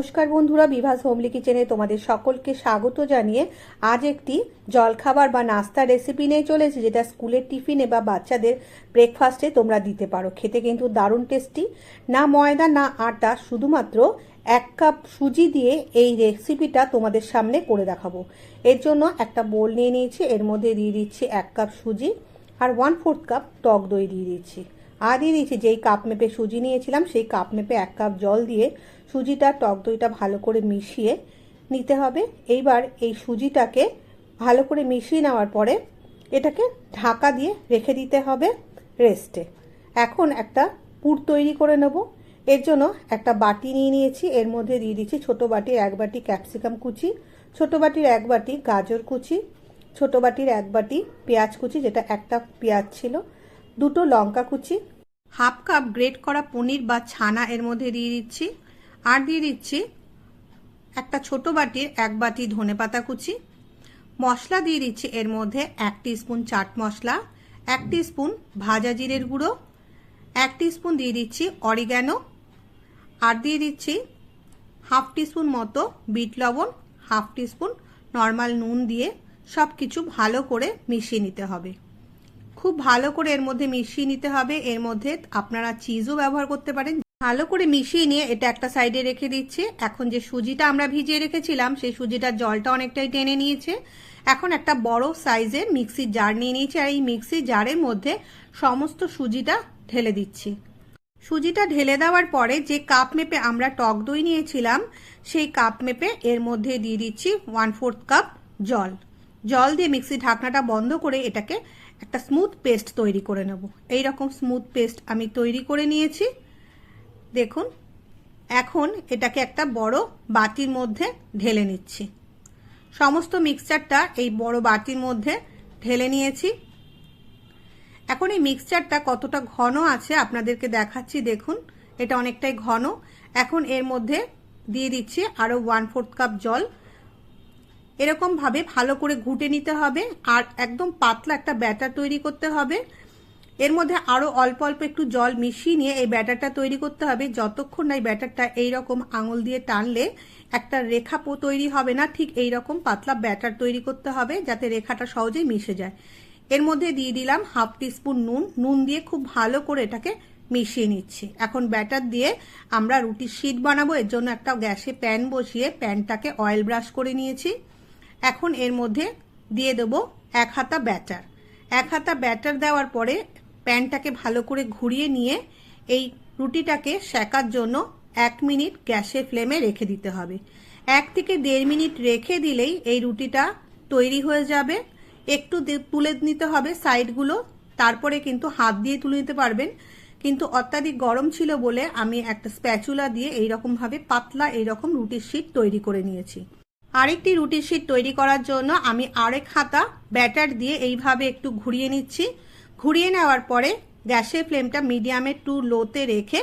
নমস্কার বন্ধুরা, বিভাস হোমলি কিচেনে তোমাদের সকলকে স্বাগত জানিয়ে আজ একটি জলখাবার বা নাস্তা রেসিপি নিয়ে চলেছি যেটা স্কুলের টিফিনে বা বাচ্চাদের ব্রেকফাস্টে তোমরা দিতে পারো। খেতে কিন্তু দারুণ টেস্টি না ময়দা, না আটা, শুধুমাত্র এক কাপ সুজি দিয়ে এই রেসিপিটা তোমাদের সামনে করে দেখাবো। এর জন্য একটা বোল নিয়ে নিয়েছি, এর মধ্যে দিয়ে দিচ্ছি এক কাপ সুজি আর ওয়ান ফোর্থ কাপ টক দই দিয়ে দিচ্ছি। আর দিয়ে দিয়েছি, যেই কাপ মেপে সুজি নিয়েছিলাম, সেই কাপ মেপে এক কাপ জল দিয়ে সুজিটা, টক দইটা ভালো করে মিশিয়ে নিতে হবে। এইবার এই সুজিটাকে ভালো করে মিশিয়ে নেওয়ার পরে এটাকে ঢাকা দিয়ে রেখে দিতে হবে রেস্টে এখন একটা পুর তৈরি করে নেব। এর জন্য একটা বাটি নিয়ে নিয়েছি। এর মধ্যে দিয়ে দিচ্ছি ছোটো বাটির এক বাটি ক্যাপসিকাম কুচি, ছোটো বাটির এক বাটি গাজর কুচি, ছোটো বাটির এক বাটি পেঁয়াজ কুচি, যেটা একটা পেঁয়াজ ছিল, দুটো লঙ্কা কুচি হাফ কাপ গ্রেট করা পনির বা ছানা এর মধ্যে দিয়ে দিচ্ছি। আর দিয়ে দিচ্ছি একটা ছোট বাটির এক বাটি ধনে পাতা কুচি। মশলা দিয়ে দিচ্ছি এর মধ্যে এক স্পুন চাট মশলা, এক স্পুন ভাজা জিরের গুঁড়ো, এক স্পুন দিয়ে দিচ্ছি অরিগ্যানো। আর দিয়ে দিচ্ছি হাফ স্পুন মতো বিট লবণ, হাফ স্পুন নর্মাল নুন দিয়ে সব কিছু ভালো করে মিশিয়ে নিতে হবে। খুব ভালো করে এর মধ্যে মিশিয়ে নিতে হবে। এর মধ্যে আপনারা চিজও ব্যবহার করতে পারেন। ভালো করে মিশিয়ে নিয়ে এটা একটা সাইডে রেখে দিচ্ছি। এখন যে সুজিটা আমরা ভিজিয়ে রেখেছিলাম, সেই সুজিটার জলটা অনেকটাই টেনে নিয়েছে। এখন একটা বড় সাইজের মিক্সির জার নিয়ে নিয়েছি আর এই মিক্সির জারের মধ্যে সমস্ত সুজিটা ঢেলে দিচ্ছি। সুজিটা ঢেলে দেওয়ার পরে যে কাপ মেপে আমরা টক দই নিয়েছিলাম, সেই কাপ মেপে এর মধ্যে দিয়ে দিচ্ছি ওয়ান ফোর্থ কাপ জল। জল দিয়ে মিক্সি ঢাকনাটা বন্ধ করে এটাকে একটা স্মুথ পেস্ট তৈরি করে নেব। এই রকম স্মুথ পেস্ট আমি তৈরি করে নিয়েছি। দেখুন, এখন এটাকে একটা বড় বাটির মধ্যে ঢেলে নিচ্ছি। সমস্ত মিক্সচারটা এই বড় বাটির মধ্যে ঢেলে নিয়েছি। এখন এই মিক্সচারটা কতটা ঘন আছে আপনাদেরকে দেখাচ্ছি, দেখুন। এটা অনেকটাই ঘন। এখন এর মধ্যে দিয়ে দিচ্ছি আরও ওয়ান ফোর্থ কাপ জল। এরকমভাবে ভালো করে ঘুটে নিতে হবে আর একদম পাতলা একটা ব্যাটার তৈরি করতে হবে। এর মধ্যে আরও অল্প অল্প একটু জল মিশিয়ে নিয়ে এই ব্যাটারটা তৈরি করতে হবে। যতক্ষণ না এই ব্যাটারটা এইরকম আঙুল দিয়ে টানলে একটা রেখা পো তৈরি হবে না, ঠিক এই রকম পাতলা ব্যাটার তৈরি করতে হবে যাতে রেখাটা সহজেই মিশে যায়। এর মধ্যে দিয়ে দিলাম হাফ টিস্পুন নুন। নুন দিয়ে খুব ভালো করে এটাকে মিশিয়ে নিচ্ছি। এখন ব্যাটার দিয়ে আমরা রুটির শিট বানাবো। এর জন্য একটা গ্যাসে প্যান বসিয়ে প্যানটাকে অয়েল ব্রাশ করে নিয়েছি। এখন এর মধ্যে দিয়ে দেবো এক হাতা ব্যাটার। এক হাতা ব্যাটার দেওয়ার পরে প্যানটাকে ভালো করে ঘুরিয়ে নিয়ে এই রুটিটাকে সেকার জন্য এক মিনিট গ্যাসের ফ্লেমে রেখে দিতে হবে। এক থেকে দেড় মিনিট রেখে দিলেই এই রুটিটা তৈরি হয়ে যাবে। একটু তুলে নিতে হবে সাইডগুলো, তারপরে কিন্তু হাত দিয়ে তুলে নিতে পারবেন। কিন্তু অত্যাধিক গরম ছিল বলে আমি একটা স্প্যাচুলা দিয়ে এইরকমভাবে পাতলা এইরকম রুটির শিট তৈরি করে নিয়েছি। আরেকটি রুটির শিট তৈরি করার জন্য আমি আরেক হাতা ব্যাটার দিয়ে এইভাবে একটু ঘুরিয়ে নিচ্ছি। ঘুরিয়ে নেওয়ার পরে গ্যাসের ফ্লেমটা মিডিয়ামে টু লোতে রেখে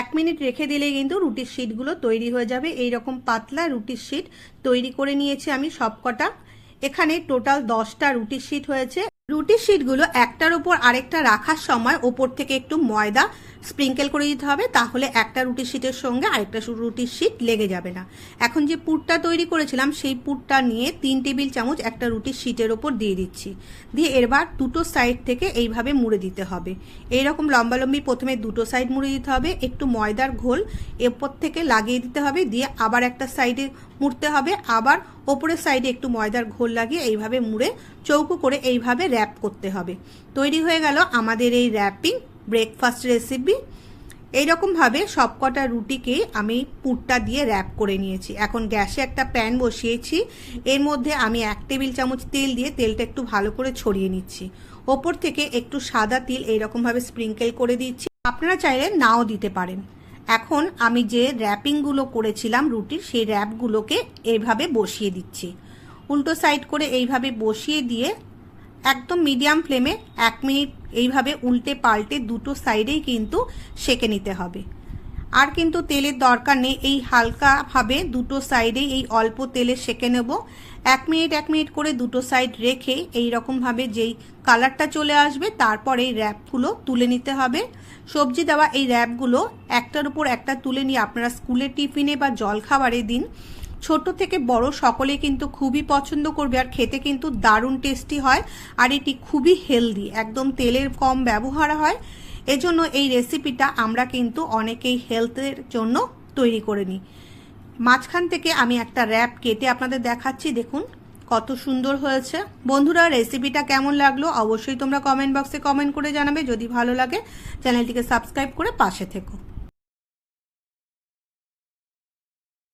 এক মিনিট রেখে দিলে কিন্তু রুটির শিটগুলো তৈরি হয়ে যাবে। এই রকম পাতলা রুটির শিট তৈরি করে নিয়েছি আমি সবকটা। এখানে টোটাল দশটা রুটির শিট হয়েছে। রুটির শিটগুলো একটার উপর আরেকটা রাখার সময় ওপর থেকে একটু ময়দা স্প্রিঙ্কেল করে দিতে হবে, তাহলে একটা রুটির শিটের সঙ্গে আরেকটা রুটির শিট লেগে যাবে না। এখন যে পুরটা তৈরি করেছিলাম, সেই পুরটা নিয়ে তিন টেবিল চামচ একটা রুটির শিটের ওপর দিয়ে দিচ্ছি। দিয়ে এবার দুটো সাইড থেকে এইভাবে মুড়ে দিতে হবে। এইরকম লম্বালম্বি প্রথমে দুটো সাইড মুড়ে দিতে হবে, একটু ময়দার ঘোল এরপর থেকে লাগিয়ে দিতে হবে, দিয়ে আবার একটা সাইডে মুড়তে হবে। আবার ওপরের সাইডে একটু ময়দার ঘোল লাগিয়ে এইভাবে মুড়ে চৌকো করে এইভাবে র্যাপ করতে হবে। তৈরি হয়ে গেল আমাদের এই র্যাপিং ব্রেকফাস্ট রেসিপি এইরকমভাবে সবকটা রুটিকে আমি পুরটা দিয়ে র্যাপ করে নিয়েছি। এখন গ্যাসে একটা প্যান বসিয়েছি। এর মধ্যে আমি এক টেবিল চামচ তেল দিয়ে তেলটা একটু ভালো করে ছড়িয়ে নিচ্ছি। ওপর থেকে একটু সাদা তিল এইরকমভাবে স্প্রিঙ্কেল করে দিচ্ছি। আপনারা চাইলে নাও দিতে পারেন। এখন আমি যে র্যাপিংগুলো করেছিলাম রুটির, সেই র্যাপগুলোকে এইভাবে বসিয়ে দিচ্ছি। উল্টো সাইড করে এইভাবে বসিয়ে দিয়ে একদম মিডিয়াম ফ্লেমে এক মিনিট এইভাবে উল্টে পাল্টে দুটো সাইডেই কিন্তু সেকে নিতে হবে। আর কিন্তু তেলের দরকার নেই, এই হালকাভাবে দুটো সাইডেই এই অল্প তেলে সেকে নেব। এক মিনিট এক মিনিট করে দুটো সাইড রেখে এই রকমভাবে যেই কালারটা চলে আসবে, তারপর এই র্যাপগুলো তুলে নিতে হবে। সবজি দেওয়া এই র্যাপগুলো একটার উপর একটা তুলে নিয়ে আপনারা স্কুলের টিফিনে বা জলখাবারে দিন। ছোট থেকে বড় সকলেই কিন্তু খুবই পছন্দ করবে আর খেতে কিন্তু দারুণ টেস্টি হয় আর এটি খুবই হেলদি একদম তেলের কম ব্যবহার হয়। এজন্য এই রেসিপিটা আমরা কিন্তু অনেকেই হেলথের জন্য তৈরি করে নিই। মাঝখান থেকে আমি একটা র্যাপ কেটে আপনাদের দেখাচ্ছি, দেখুন কত সুন্দর হয়েছে। বন্ধুরা রেসিপিটা কেমন লাগল অবশ্যই তোমরা কমেন্ট বক্সে কমেন্ট করে জানাবে। যদি ভালো লাগে চ্যানেলটিকে সাবস্ক্রাইব করে পাশে থেকো।